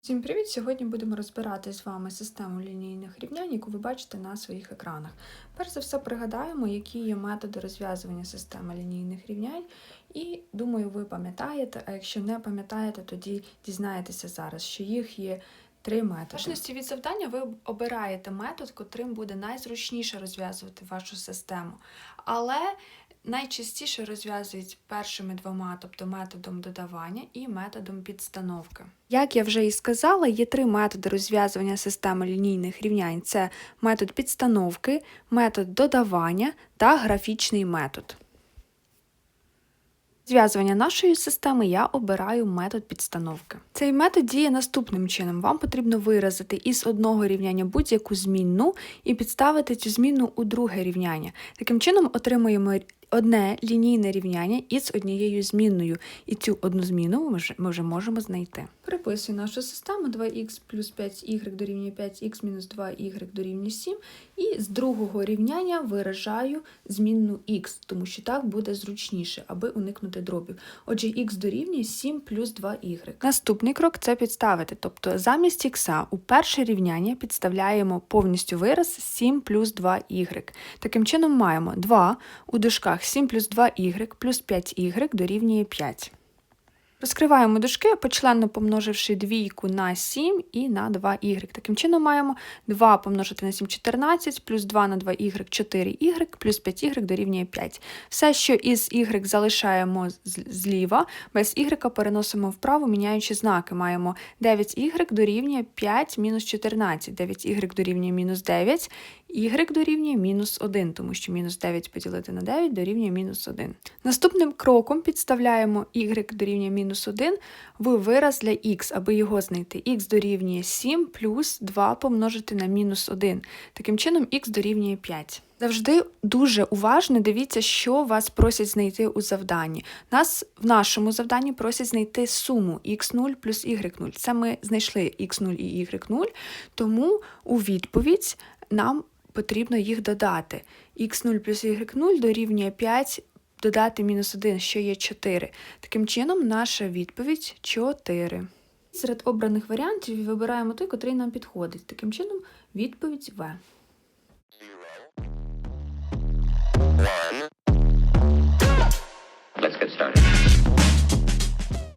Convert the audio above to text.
Всім привіт! Сьогодні будемо розбирати з вами систему лінійних рівнянь, яку ви бачите на своїх екранах. Перш за все, пригадаємо, які є методи розв'язування системи лінійних рівнянь, і думаю, ви пам'ятаєте, а якщо не пам'ятаєте, тоді дізнаєтеся зараз, що їх є три методи. В залежності від завдання ви обираєте метод, котрим буде найзручніше розв'язувати вашу систему. Але найчастіше розв'язують першими двома, тобто методом додавання і методом підстановки. Як я вже і сказала, є три методи розв'язування системи лінійних рівнянь: це метод підстановки, метод додавання та графічний метод. Зв'язування нашої системи я обираю метод підстановки. Цей метод діє наступним чином: вам потрібно виразити із одного рівняння будь-яку змінну і підставити цю змінну у друге рівняння. Таким чином отримуємо одне лінійне рівняння із однією змінною, і цю одну зміну ми вже, ми вже можемо знайти. Переписую нашу систему 2х плюс 5y дорівнює 5х мінус 2y дорівнює 7, і з другого рівняння виражаю змінну х, тому що так буде зручніше, аби уникнути дробів. Отже, х дорівнює 7 плюс 2y. Наступний крок це підставити, тобто замість х у перше рівняння підставляємо повністю вираз 7 плюс 2y. Таким чином маємо 2 у дужках 7 плюс 2y плюс 5y дорівнює 5. Розкриваємо дужки, почленно помноживши двійку на 7 і на 2y. Таким чином маємо 2 помножити на 7 14, плюс 2 на 2y 4y, плюс 5y дорівнює 5. Все, що із y залишаємо зліва, без y переносимо вправо, міняючи знаки. Маємо 9y дорівнює 5 мінус 14, 9y дорівнює мінус 9, y дорівнює мінус 1, тому що мінус 9 поділити на 9 дорівнює мінус 1. Наступним кроком підставляємо y дорівнює мінус 1 в вираз для x, аби його знайти. x дорівнює 7 плюс 2 помножити на мінус 1. Таким чином x дорівнює 5. Завжди дуже уважно дивіться, що вас просять знайти у завданні. Нас в нашому завданні просять знайти суму x0 плюс y0. Це ми знайшли x0 і y0, тому у відповідь нам потрібно їх додати. x0 плюс y0 дорівнює 5 додати мінус 1, що є 4. Таким чином, наша відповідь 4. Серед обраних варіантів вибираємо той, котрий нам підходить. Таким чином, відповідь В.